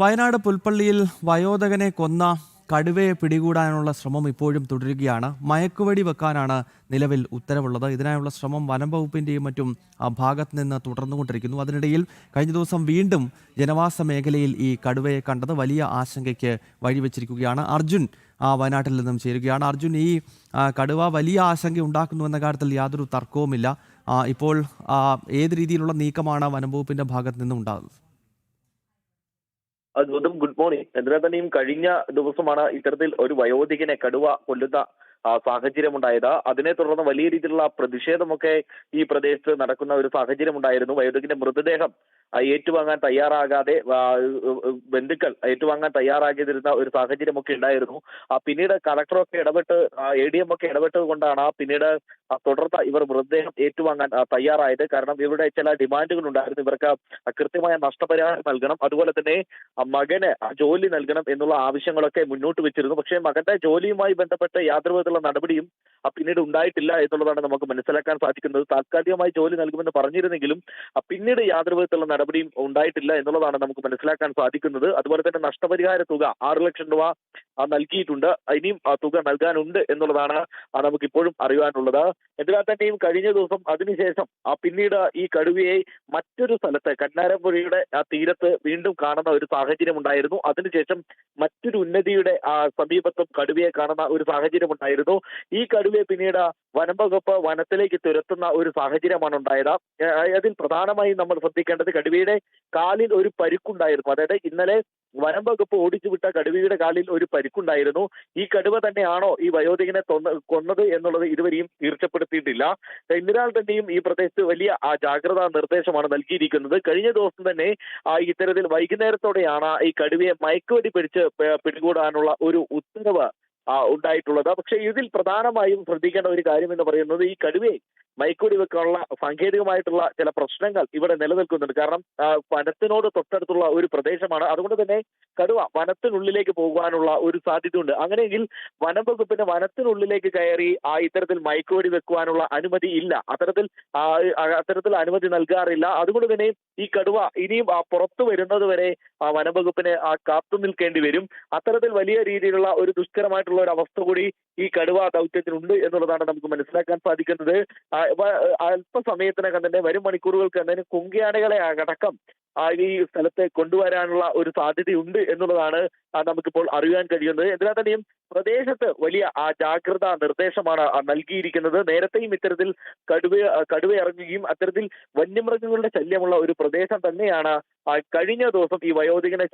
വയനാട് പുൽപ്പള്ളിയിൽ വയോധകനെ കൊന്ന കടുവയെ പിടികൂടാനുള്ള ശ്രമം ഇപ്പോഴും തുടരുകയാണ്. മയക്കുവെടി വെക്കാനാണ് നിലവിൽ ഉത്തരവുള്ളത്. ഇതിനായുള്ള ശ്രമം വനം വകുപ്പിന്റെയും മറ്റും ഭാഗത്ത് നിന്ന് തുടർന്നുകൊണ്ടിരിക്കുന്നു. അതിനിടയിൽ കഴിഞ്ഞ ദിവസം വീണ്ടും ജനവാസ മേഖലയിൽ ഈ കടുവയെ കണ്ടത് വലിയ ആശങ്കയ്ക്ക് വഴിവെച്ചിരിക്കുകയാണ്. അർജുൻ ആ വയനാട്ടിൽ നിന്നും ചേരുകയാണ്. അർജുൻ ഈ കടുവ വലിയ ആശങ്ക ഉണ്ടാക്കുന്നു എന്ന കാര്യത്തിൽ യാതൊരു തർക്കവുമില്ല. ഇപ്പോൾ ഏത് രീതിയിലുള്ള നീക്കമാണ് വനം വകുപ്പിന്റെ ഭാഗത്ത് നിന്നും ഉണ്ടാകുന്നത് അതും ഗുഡ് മോർണിംഗ്. എന്തിനാ തന്നെയും കഴിഞ്ഞ ദിവസമാണ് ഇത്തരത്തിൽ ഒരു വയോധികനെ കടുവ കൊല്ലുന്ന സാഹചര്യമുണ്ടായത്. അതിനെ തുടർന്ന് വലിയ രീതിയിലുള്ള പ്രതിഷേധമൊക്കെ ഈ പ്രദേശത്ത് നടക്കുന്ന ഒരു സാഹചര്യം ഉണ്ടായിരുന്നു വയോധികന്റെ മൃതദേഹം ഏറ്റുവാങ്ങാൻ തയ്യാറാകാതെ ബന്ധുക്കൾ ഏറ്റുവാങ്ങാൻ തയ്യാറാകാതിരുന്ന ഒരു സാഹചര്യമൊക്കെ ഉണ്ടായിരുന്നു. ആ, പിന്നീട് കളക്ടറൊക്കെ ഇടപെട്ട് എ ഡി എം ഒക്കെ ഇടപെട്ടത് കൊണ്ടാണ് പിന്നീട് തുടർന്ന് ഇവർ മൃതദേഹം ഏറ്റുവാങ്ങാൻ തയ്യാറായത്. കാരണം ഇവരുടെ ചില ഡിമാൻഡുകൾ ഉണ്ടായിരുന്നു ഇവർക്ക് കൃത്യമായ നഷ്ടപരിഹാരം നൽകണം. അതുപോലെ തന്നെ മകന് ജോലി നൽകണം എന്നുള്ള ആവശ്യങ്ങളൊക്കെ മുന്നോട്ട് വെച്ചിരുന്നു. പക്ഷേ മകന്റെ ജോലിയുമായി ബന്ധപ്പെട്ട് യാതൊരു വിധത്തിലുള്ള നടപടിയും പിന്നീട് ഉണ്ടായിട്ടില്ല എന്നുള്ളതാണ് നമുക്ക് മനസ്സിലാക്കാൻ സാധിക്കുന്നത്. താൽക്കാലികമായി ജോലി നൽകുമെന്ന് പറഞ്ഞിരുന്നെങ്കിലും പിന്നീട് യാതൊരു വിധത്തിലുള്ള നടപടിയും ഉണ്ടായിട്ടില്ല എന്നുള്ളതാണ് നമുക്ക് മനസ്സിലാക്കാൻ സാധിക്കുന്നത്. അതുപോലെ തന്നെ നഷ്ടപരിഹാര തുക ആറ് ലക്ഷം രൂപ നൽകിയിട്ടുണ്ട്. ഇനിയും ആ തുക നൽകാനുണ്ട് എന്നുള്ളതാണ് നമുക്ക് ഇപ്പോഴും അറിയാനുള്ളത്. എന്നാൽ തന്നെയും കഴിഞ്ഞ ദിവസം അതിനുശേഷം ആ പിന്നീട് ഈ കടുവയെ മറ്റൊരു സ്ഥലത്ത് ആ തീരത്ത് വീണ്ടും കാണുന്ന ഒരു സാഹചര്യം ഉണ്ടായിരുന്നു അതിനുശേഷം മറ്റൊരു ഉന്നതിയുടെ ആ സമീപത്തും കടുവയെ കാണുന്ന ഒരു സാഹചര്യം ഉണ്ടായിരുന്നു ഈ കടുവയെ പിന്നീട് വനം വകുപ്പ് വനത്തിലേക്ക് തുരത്തുന്ന ഒരു സാഹചര്യമാണ് ഉണ്ടായത്. അതിൽ പ്രധാനമായും നമ്മൾ ശ്രദ്ധിക്കേണ്ടത് കടുവയുടെ കാലിൽ ഒരു പരുക്കുണ്ടായിരുന്നു. അതായത് ഇന്നലെ വനം വകുപ്പ് ഓടിച്ചു കടുവയുടെ കാലിൽ ഒരു പരുക്കുണ്ടായിരുന്നു. ഈ കടുവ തന്നെയാണോ ഈ വയോധികനെ കൊന്നത് എന്നുള്ളത് ഇതുവരെയും തീർച്ചപ്പെടുത്തിയിട്ടില്ല എന്നിരാൾ തന്നെയും ഈ പ്രദേശത്ത് വലിയ ആ ജാഗ്രതാ നിർദ്ദേശമാണ് നൽകിയിരിക്കുന്നത്. കഴിഞ്ഞ ദിവസം തന്നെ ഇത്തരത്തിൽ വൈകുന്നേരത്തോടെയാണ് ഈ കടുവയെ മയക്കുവടി പിടിച്ച് പിടികൂടാനുള്ള ഒരു ഉത്തരവ് ഉണ്ടായിട്ടുള്ളത്. പക്ഷേ ഇതിൽ പ്രധാനമായും ശ്രദ്ധിക്കേണ്ട ഒരു കാര്യം എന്ന് പറയുന്നത് ഈ കടുവയെ മയക്കുവെടി വെക്കാനുള്ള സാങ്കേതികമായിട്ടുള്ള ചില പ്രശ്നങ്ങൾ ഇവിടെ നിലനിൽക്കുന്നുണ്ട്. കാരണം വനത്തിനോട് തൊട്ടടുത്തുള്ള ഒരു പ്രദേശമാണ്. അതുകൊണ്ട് തന്നെ കടുവ വനത്തിനുള്ളിലേക്ക് പോകാനുള്ള ഒരു സാധ്യതയുണ്ട്. അങ്ങനെയെങ്കിൽ വനം വകുപ്പിന് വനത്തിനുള്ളിലേക്ക് കയറി ആ ഇത്തരത്തിൽ മയക്കുവെടി വെക്കുവാനുള്ള അനുമതി ഇല്ല. അത്തരത്തിൽ അത്തരത്തിൽ അനുമതി നൽകാറില്ല. അതുകൊണ്ട് തന്നെ ഈ കടുവ ഇനിയും പുറത്തു വരുന്നത് വരെ ആ വനം വകുപ്പിന് കാത്തു നിൽക്കേണ്ടി വരും. അത്തരത്തിൽ വലിയ രീതിയിലുള്ള ഒരു ദുഷ്കരമായിട്ടുള്ള ഒരു അവസ്ഥ കൂടി ഈ കടുവ ദൗത്യത്തിനുണ്ട് എന്നുള്ളതാണ് നമുക്ക് മനസ്സിലാക്കാൻ സാധിക്കുന്നത്. അല്പസമയത്തിനകം തന്നെ വരും മണിക്കൂറുകൾക്ക് തന്നെ കുങ്കിയാനകളെ അടക്കം ഈ സ്ഥലത്ത് കൊണ്ടുവരാനുള്ള ഒരു സാധ്യതയുണ്ട് എന്നുള്ളതാണ് നമുക്കിപ്പോൾ അറിയാൻ കഴിയുന്നത്. എന്തിനാ തന്നെയും പ്രദേശത്ത് വലിയ ആ ജാഗ്രതാ നിർദ്ദേശമാണ് നൽകിയിരിക്കുന്നത്. നേരത്തെയും ഇത്തരത്തിൽ കടുവ കടുവ ഇറങ്ങുകയും അത്തരത്തിൽ വന്യമൃഗങ്ങളുടെ ശല്യമുള്ള ഒരു പ്രദേശം തന്നെയാണ് കഴിഞ്ഞ ദിവസം ഈ വയോധികനെ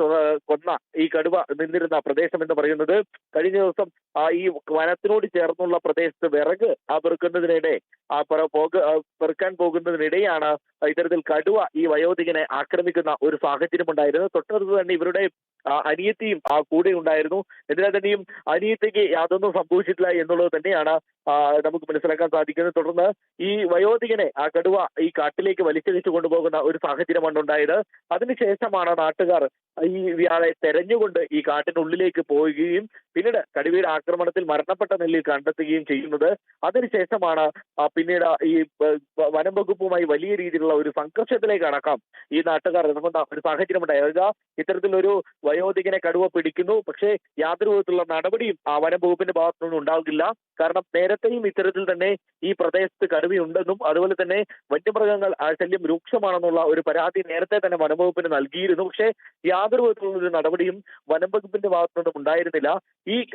കൊന്ന ഈ കടുവ നിന്നിരുന്ന പ്രദേശം എന്ന് പറയുന്നത്. കഴിഞ്ഞ ദിവസം ആ ഈ വനത്തിനോട് ചേർന്നുള്ള പ്രദേശത്ത് വിറക് ആ പെറുക്കുന്നതിനിടെ ആ പോക പെറുക്കാൻ പോകുന്നതിനിടെയാണ് ഇത്തരത്തിൽ കടുവ ഈ വയോധികനെ ആക്രമിക്കുന്ന ഒരു സാഹചര്യം ഉണ്ടായിരുന്നു തൊട്ടടുത്ത് തന്നെ ഇവരുടെ അനിയത്തിയും ആ കൂടെ ഉണ്ടായിരുന്നു. എന്തിനാ തന്നെയും അനിയത്തിക്ക് യാതൊന്നും സംഭവിച്ചിട്ടില്ല എന്നുള്ളത് തന്നെയാണ് നമുക്ക് മനസ്സിലാക്കാൻ സാധിക്കുന്നത്. തുടർന്ന് ഈ വയോധികനെ ആ കടുവ ഈ കാട്ടിലേക്ക് വലിച്ചിഴച്ചു കൊണ്ടുപോകുന്ന ഒരു സാഹചര്യമാണ് ഉണ്ടായത്. അതിനുശേഷമാണ് നാട്ടുകാർ ഈ ഇയാളെ തെരഞ്ഞുകൊണ്ട് ഈ കാട്ടിനുള്ളിലേക്ക് പോവുകയും പിന്നീട് കടുവയുടെ ആക്രമണത്തിൽ മരണപ്പെട്ട നിലയിൽ കണ്ടെത്തുകയും ചെയ്യുന്നത്. അതിനുശേഷമാണ് പിന്നീട് ഈ വനം വകുപ്പുമായി വലിയ രീതിയിലുള്ള ഒരു സംഘർഷത്തിലേക്ക് അടക്കം ഈ നാട്ടുകാർ ഇടപെട്ട ഒരു സാഹചര്യം ഉണ്ടായത്? ഇത്തരത്തിലൊരു വയോധികനെ കടുവ പിടിക്കുന്നു. പക്ഷേ യാതൊരു വിധത്തിലുള്ള നടപടിയും ആ വനം വകുപ്പിന്റെ ഭാഗത്തു നിന്നും ഉണ്ടാകില്ല. കാരണം നേരത്തെയും ഇത്തരത്തിൽ തന്നെ ഈ പ്രദേശത്ത് കടുവയുണ്ടെന്നും അതുപോലെ തന്നെ വന്യമൃഗങ്ങൾ ശല്യം രൂക്ഷമാണെന്നുള്ള ഒരു പരാതി നേരത്തെ തന്നെ വനം വകുപ്പിന് നൽകിയിരുന്നു. പക്ഷേ യാതൊരു വിധത്തിലുള്ള നടപടിയും വനം വകുപ്പിന്റെ ഭാഗത്തു ഉണ്ടായിരുന്നില്ല. ഈ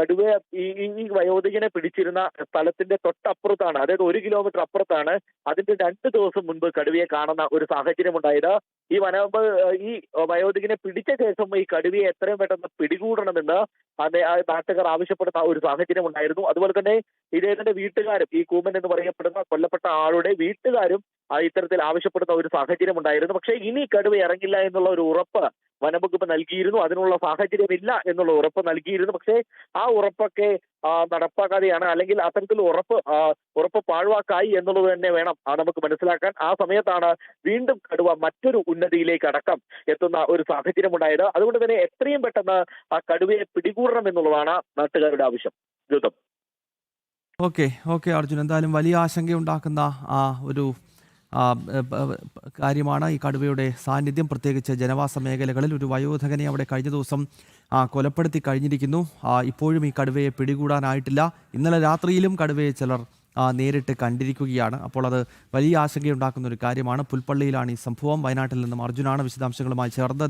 കടുവ ഈ ഈ- വയോധികനെ പിടിച്ചിരുന്ന സ്ഥലത്തിന്റെ തൊട്ടപ്പുറത്താണ് അതായത് ഒരു കിലോമീറ്റർ അപ്പുറത്താണ് അതിന്റെ രണ്ട് ദിവസം മുൻപ് കടുവയെ കാണുന്ന ഒരു സാഹചര്യം ഉണ്ടായത്. ഈ വന ഈ വയോധികനെ പിടിച്ച ശേഷം ഈ കടുവയെ എത്രയും പെട്ടെന്ന് പിടികൂടണമെന്ന് നാട്ടുകാർ ആവശ്യപ്പെടുന്ന ഒരു സാഹചര്യം ഉണ്ടായിരുന്നു. അതുപോലെ തന്നെ ഇദ്ദേഹത്തിന്റെ വീട്ടുകാരും ഈ കൂമൻ എന്ന് പറയപ്പെടുന്ന കൊല്ലപ്പെട്ട ആളുടെ വീട്ടുകാരും ഇത്തരത്തിൽ ആവശ്യപ്പെടുന്ന ഒരു സാഹചര്യം ഉണ്ടായിരുന്നു. പക്ഷേ ഇനി കടുവ ഇറങ്ങില്ല എന്നുള്ള ഒരു ഉറപ്പ് വനംവകുപ്പ് നൽകിയിരുന്നു. അതിനുള്ള സാഹചര്യമില്ല എന്നുള്ള ഉറപ്പ് നൽകിയിരുന്നു. പക്ഷേ ആ ഉറപ്പൊക്കെ നടപ്പാക്കാതെയാണ് അല്ലെങ്കിൽ അത്തരത്തിൽ ഉറപ്പ് ഉറപ്പ് പാഴ്വാക്കായി എന്നുള്ളത് തന്നെ വേണം നമുക്ക് മനസ്സിലാക്കാൻ. ആ സമയത്താണ് വീണ്ടും കടുവ മറ്റൊരു ഉന്നതിയിലേക്ക് അടക്കം എത്തുന്ന ഒരു സാഹചര്യം ഉണ്ടായത് അതുകൊണ്ട് തന്നെ എത്രയും പെട്ടെന്ന് ആ കടുവയെ പിടികൂടണം എന്നുള്ളതാണ് നാട്ടുകാരുടെ ആവശ്യം. ദ്രുതം ഓക്കെ ഓക്കെ അർജുൻ. എന്തായാലും വലിയ ആശങ്കയുണ്ടാക്കുന്ന ആ ഒരു കാര്യമാണ് ഈ കടുവയുടെ സാന്നിധ്യം. പ്രത്യേകിച്ച് ജനവാസ മേഖലകളിൽ ഒരു വയോധകനെ അവിടെ കഴിഞ്ഞ ദിവസം കൊലപ്പെടുത്തി കഴിഞ്ഞിരിക്കുന്നു. ഇപ്പോഴും ഈ കടുവയെ പിടികൂടാനായിട്ടില്ല. ഇന്നലെ രാത്രിയിലും കടുവയെ ചിലർ നേരിട്ട് കണ്ടിരിക്കുകയാണ്. അപ്പോൾ അത് വലിയ ആശങ്കയുണ്ടാക്കുന്ന ഒരു കാര്യമാണ്. പുൽപ്പള്ളിയിലാണ് ഈ സംഭവം. വയനാട്ടിൽ നിന്നും അർജുനാണ് വിശദാംശങ്ങളുമായി ചേർന്ന്